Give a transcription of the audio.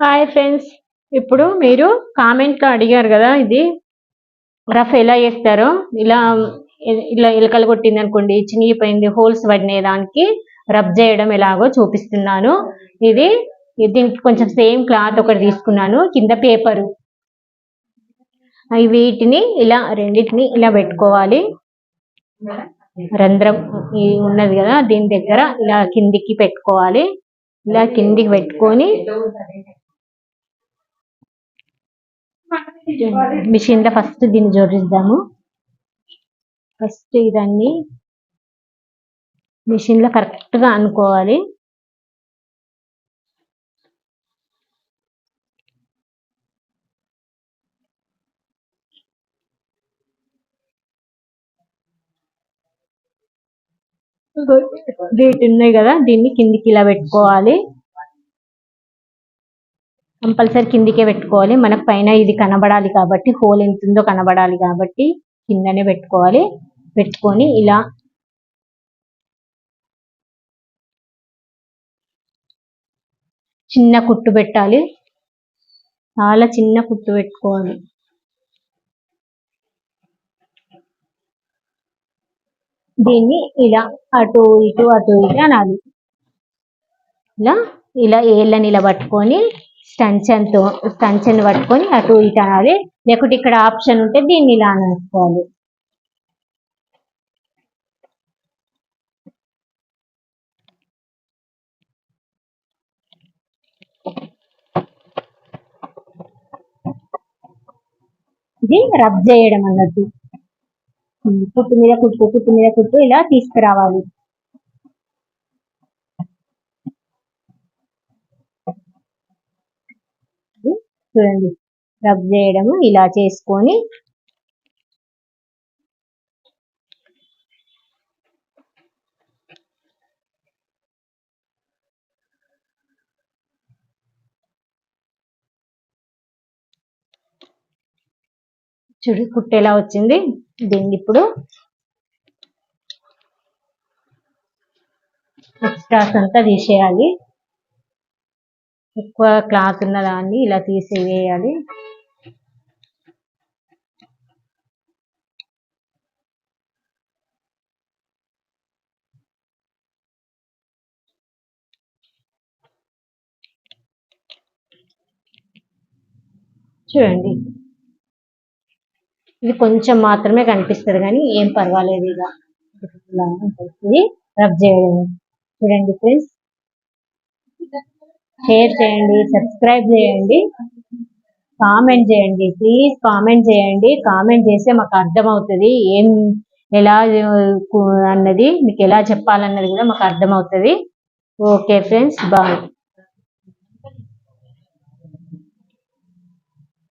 Hi friends ఇప్పుడు మీరు కామెంట్గా అడిగారు కదా ఇది రఫ్ ఎలా చేస్తారో? ఇలా ఇలా ఎలకలు కొట్టింది అనుకోండి చినిగిపోయింది హోల్స్ పడినే దానికి రబ్ చేయడం ఎలాగో చూపిస్తున్నాను. ఇది దీనికి కొంచెం సేమ్ క్లాత్ ఒకటి తీసుకున్నాను కింద పేపరు వీటిని ఇలా రెండింటిని ఇలా పెట్టుకోవాలి. రంధ్రం ఉన్నది కదా దీని దగ్గర ఇలా కిందికి పెట్టుకోవాలి. ఇలా కిందికి పెట్టుకొని మిషన్లో ఫస్ట్ దీన్ని జోడిద్దాము. ఫస్ట్ ఇదన్నీ మిషన్లో కరెక్ట్గా అనుకోవాలి గేట్ ఉన్నాయి కదా దీన్ని కిందికి ఇలా పెట్టుకోవాలి. కంపల్సరీ కిందికే పెట్టుకోవాలి. మనకు పైన ఇది కనబడాలి కాబట్టి హోల్ ఎంత ఉందో కనబడాలి కాబట్టి కిందనే పెట్టుకోవాలి. పెట్టుకొని ఇలా చిన్న కుట్టు పెట్టాలి. చాలా చిన్న కుట్టు పెట్టుకోవాలి. దీన్ని ఇలా అటు ఇటు అటు ఇటు అనాలి. ఇలా ఇలా ఏళ్ళని ఇలా పట్టుకొని స్టంచన్తో స్టంచన్ పట్టుకొని అటు ఇటు అనాలి. లేకుంటే ఇక్కడ ఆప్షన్ ఉంటే దీన్ని ఇలా అనేసుకోవాలి. ఇది రబ్ చేయడం అన్నట్టు. కుట్టు మీద కుట్టు కుట్టు మీద కుట్టు ఇలా తీసుకురావాలి. చూడండి. రబ్ చేయడము ఇలా చేసుకొని చూడు కుట్టు ఎలా వచ్చింది. దీన్ని ఇప్పుడు ఎక్స్ట్రాస్ అంతా తీసేయాలి. ఎక్కువ క్లాత్ ఉన్న దాన్ని ఇలా తీసివేయాలి. చూడండి. ఇది కొంచెం మాత్రమే కనిపిస్తుంది కానీ ఏం పర్వాలేదు ఇక. రబ్ చేయడం చూడండి ఫ్రెండ్స్. షేర్ చేయండి సబ్స్క్రైబ్ చేయండి కామెంట్ చేయండి ప్లీజ్ కామెంట్ చేయండి. కామెంట్ చేస్తే మాకు అర్థమవుతుంది ఏం ఎలా అన్నది మీకు ఎలా చెప్పాలన్నది కూడా మాకు అర్థమవుతుంది. Okay friends bye